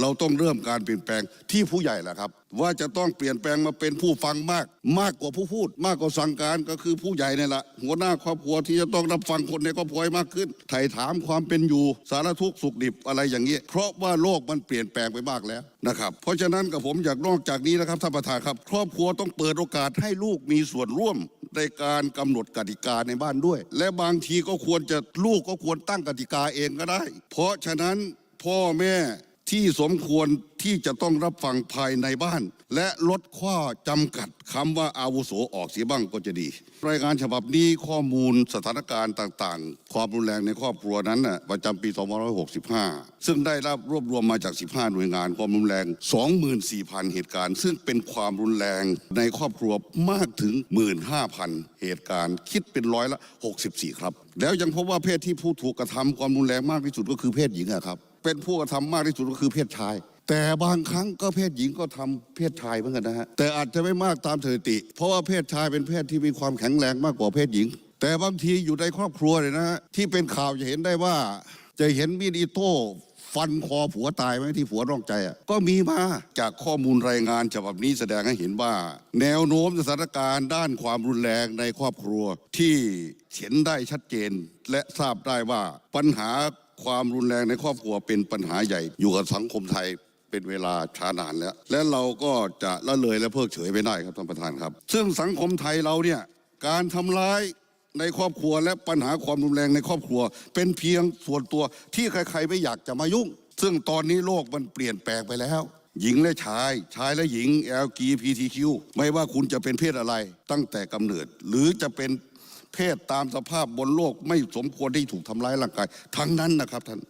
เราต้องเริ่มการเปลี่ยนแปลงที่ผู้ใหญ่แหละครับ ว่าจะต้องเปลี่ยนแปลงมาเป็นผู้ฟังมาก มากกว่าผู้พูด มากกว่าสั่งการก็คือผู้ใหญ่เนี่ยแหละหัวหน้าครอบครัวที่จะต้องรับฟังคนในครอบครัวมากขึ้นไถ่ถามความเป็นอยู่สารทุกข์สุขดิบอะไรอย่างนี้ยเพราะว่าโลกมันเปลี่ยนแปลงไปมากแล้วนะครับเพราะฉะนั้นกับผมอยากนอกจากนี้นะครับท่านประธานครับ ครอบครัวต้องเปิดโอกาสให้ลูกมีส่วนร่วมในการกำหนดกติกาในบ้านด้วย และบางทีก็ควรจะลูกก็ควรตั้งกติกาเองก็ได้ เพราะฉะนั้นพ่อแม่ ที่สมควรที่จะต้องรับฟังภายในบ้าน และลดข้อจำกัดคำว่าอาวุโสออกเสียบ้างก็จะดี รายงานฉบับนี้ข้อมูลสถานการณ์ต่างๆ ความรุนแรงในครอบครัวนั้นนะประจำปี 2565 ซึ่งได้รับรวบรวมมาจาก 15 หน่วยงานความรุนแรง 24,000 เหตุการณ์ ซึ่งเป็นความรุนแรงในครอบครัวมากถึง 15,000 เหตุการณ์ คิดเป็นร้อยละ 64 ครับ แล้วยังพบว่าเพศที่ผู้ถูกกระทำความรุนแรงมากที่สุดก็คือเพศหญิงครับ เป็นผู้กระทำมากที่สุดก็คือเพศชาย แต่บางครั้งก็เพศหญิงก็ทำเพศชายเหมือนกันนะฮะแต่อาจจะไม่มากตามสถิติ เพราะว่าเพศชายเป็นเพศที่มีความแข็งแรงมากกว่าเพศหญิง แต่บางทีอยู่ในครอบครัวเนี่ยนะฮะที่เป็นข่าวจะเห็นได้ว่า จะเห็นมีดอิโต้ฟันคอผัวตายไหมที่ผัวนอกใจอะก็มีมาจากข้อมูลรายงานฉบับนี้แสดงให้เห็นว่า แนวโน้มสถานการณ์ด้านความรุนแรงในครอบครัวที่เห็นได้ชัดเจนและทราบได้ว่าปัญหา ความรุนแรงในครอบครัวเป็นปัญหาใหญ่ อยู่กับสังคมไทยเป็นเวลาช้านานแล้ว และเราก็จะละเลยและเพิกเฉยไม่ได้ครับท่านประธานครับ ซึ่งสังคมไทยเราเนี่ยการทำร้ายในครอบครัวและปัญหาความรุนแรงในครอบครัว เป็นเพียงส่วนตัวที่ใครๆไม่อยากจะมายุ่ง ซึ่งตอนนี้โลกมันเปลี่ยนแปลงไปแล้ว หญิงและชาย ชายและหญิง LGBTQ ไม่ว่าคุณจะเป็นเพศอะไรตั้งแต่กำเนิด หรือจะเป็น เพศตามสภาพบนโลกไม่สมควรที่ถูกทำร้ายร่างกาย ทั้งนั้นนะครับท่าน